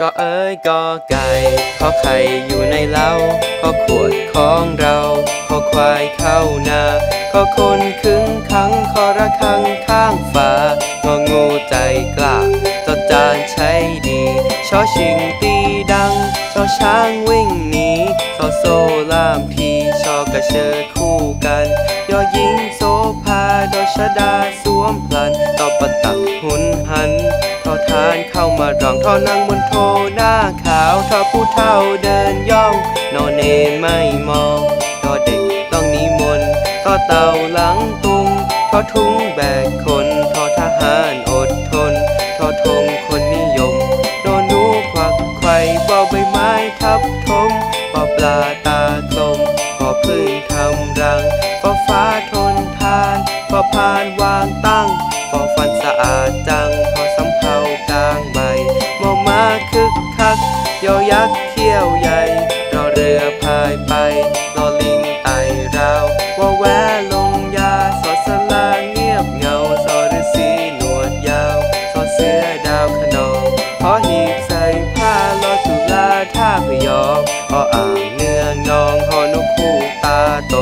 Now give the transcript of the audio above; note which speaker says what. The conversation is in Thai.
Speaker 1: ก็เอ้ยก็ไก่ขอไข่อยู่ในเล้าขอขวดของเราขอควายเข้านาขอคนขึงขังขอระฆังข้างฟ้างองูใจกล้าจดจานใช้ดีชอชิงตีดังชอช้างวิ่งหนีชอโซลามทีชอกระเชอคู่กันยอหญิงโสภาดอชดาสวมพลันต่อประตักหุนหัน ทอทานเข้ามารองทอนั่งบนโทหน้าขาวทอผู้เฒ่าเดินย่องนอนเนนไม่มองทอเด็กต้องนิมนต์ทอเต่าหลังตุงทอทุงแบกคนทอทหารอดทนทอธงคนนิยมนอนนูควักไข่บอใบไม้ทับทมปอปลาตากลมพอพึ่งทำรังฟอฟ้าทนทานฟอพานวางตั้งฟอฟันสะอาดจังพอสำ กลางใบมอมาคึกคักยอยักษ์เขี้ยวใหญ่รอเรือพายไปรอลิงไต่ราวว่าแวลงยาสอดสลาเงียบเงาสอฤาษีหนวดยาวสอเสือดาวขนองขอหีบใส่ผ้ารอจุฬาท่าพยองขออ่างเนืองนองหอนกคู่ตาโต